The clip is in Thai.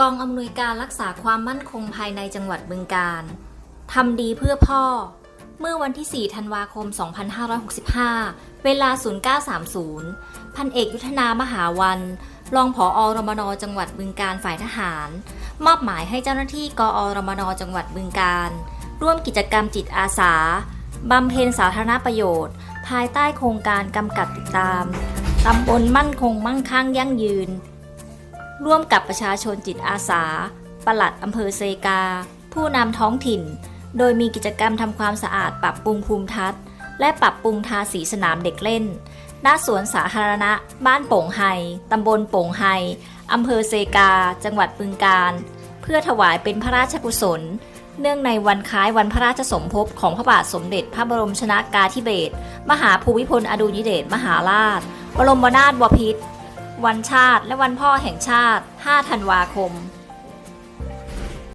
กองอำนวยการรักษาความมั่นคงภายในจังหวัดบึงกาฬทำดีเพื่อพ่อ เมื่อวันที่ 4 ธันวาคม 2565 เวลา 0930 พันเอกยุทธนามหาวัน รองผออรมนจังหวัดบึงกาฬฝ่ายทหาร มอบหมายให้เจ้าหน้าที่กอรมนจังหวัดบึงกาฬร่วมกิจกรรมจิตอาสาบำเพ็ญสาธารณประโยชน์ ภายใต้โครงการกำกับติดตามตำบลมั่นคงมั่งคั่งยั่งยืน ร่วมกับประชาชนจิตอาสา ปลัดอำเภอเซกา ผู้นำท้องถิ่น โดยมีกิจกรรมทำความสะอาดปรับปรุงภูมิทัศน์ และปรับปรุงทาสีสนามเด็กเล่น ณ สวนสาธารณะ บ้านโป่งไฮตำบลโป่งไฮอำเภอเซกา จังหวัดบึงกาฬ เพื่อถวายเป็นพระราชกุศล เนื่องในวันคล้ายวันพระราชสมภพของพระบาทสมเด็จพระบรมชนากาธิเบศร มหาภูมิพลอดุลยเดชมหาราช บรมนาถบพิตร วันชาติ และวันพ่อแห่งชาติ 5 ธันวาคม